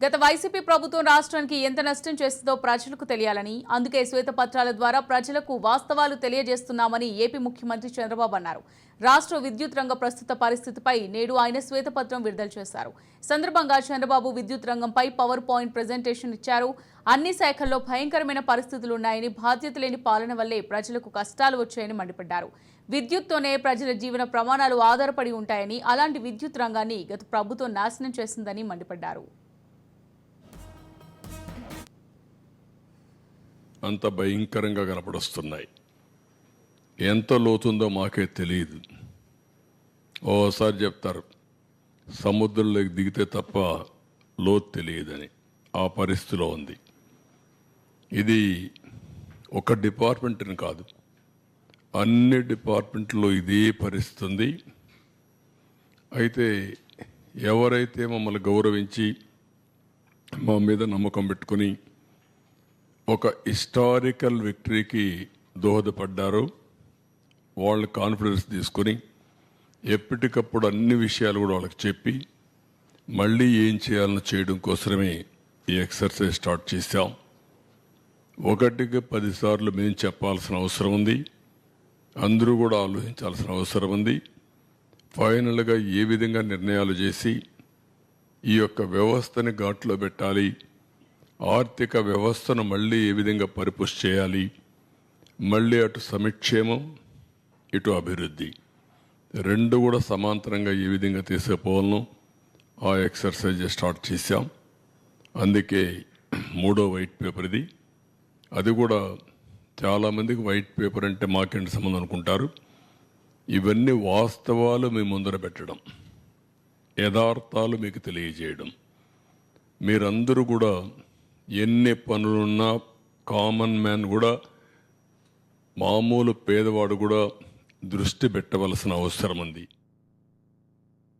గత వైసీపీ ప్రభుత్వం రాష్ట్రానికి ఎంత నష్టం చేస్తుందో ప్రజలకు తెలియాలని అందుకే శ్వేతపత్రాల ద్వారా ప్రజలకు వాస్తవాలు తెలియజేస్తున్నామని ఏపీ ముఖ్యమంత్రి చంద్రబాబు అన్నారు. రాష్ట్ర విద్యుత్ రంగ ప్రస్తుత పరిస్థితిపై నేడు ఆయన శ్వేతపత్రం విడుదల చేశారు. సందర్భంగా చంద్రబాబు విద్యుత్ రంగంపై పవర్ పాయింట్ ప్రజెంటేషన్ ఇచ్చారు. అన్ని శాఖల్లో భయంకరమైన పరిస్థితులున్నాయని బాధ్యత లేని పాలన వల్లే ప్రజలకు కష్టాలు వచ్చాయని మండిపడ్డారు. విద్యుత్తోనే ప్రజల జీవన ప్రమాణాలు ఆధారపడి ఉంటాయని అలాంటి విద్యుత్ రంగాన్ని గత ప్రభుత్వం నాశనం చేసిందని మండిపడ్డారు. అంత భయంకరంగా కనపడొస్తున్నాయి. ఎంత లోతుందో మాకే తెలియదు ఓసారి చెప్తారు సముద్రంలోకి దిగితే తప్ప లోతు తెలియదని. ఆ పరిస్థితిలో ఉంది. ఇది ఒక డిపార్ట్మెంట్ని కాదు అన్ని డిపార్ట్మెంట్లో ఇదే పరిస్థితి ఉంది. అయితే ఎవరైతే మమ్మల్ని గౌరవించి మా మీద నమ్మకం పెట్టుకుని ఒక హిస్టారికల్ విక్టరీకి దోహదపడ్డారు. వాళ్ళ కాన్ఫిడెన్స్ తీసుకొని ఎప్పటికప్పుడు అన్ని విషయాలు కూడా వాళ్ళకి చెప్పి మళ్ళీ ఏం చేయాలని చేయడం కోసమే ఈ ఎక్సర్సైజ్ స్టార్ట్ చేశాం. ఒకటికి పదిసార్లు మేము చెప్పాల్సిన అవసరం ఉంది. అందరూ కూడా ఆలోచించాల్సిన అవసరం ఉంది. ఫైనల్గా ఏ విధంగా నిర్ణయాలు చేసి ఈ యొక్క వ్యవస్థని ఘాట్లో పెట్టాలి ఆర్థిక వ్యవస్థను మళ్ళీ ఏ విధంగా పరిపుష్ చేయాలి? మళ్ళీ అటు సమిక్షేమం ఇటు అభివృద్ధి. రెండు కూడా సమాంతరంగా ఏ విధంగా తీసుకుపోవాలను ఆ ఎక్సర్సైజ్ స్టార్ట్ చేశాం. అందుకే మూడో వైట్ పేపర్ ఇది అది కూడా చాలామందికి వైట్ పేపర్ అంటే మాకేంటి సంబంధం అనుకుంటారు? ఇవన్నీ వాస్తవాలు మీ ముందర పెట్టడం యథార్థాలు మీకు తెలియజేయడం. మీరందరూ కూడా ఎన్ని పనులున్నా కామన్ మ్యాన్ కూడా మామూలు పేదవాడు కూడా దృష్టి పెట్టవలసిన అవసరం ఉంది.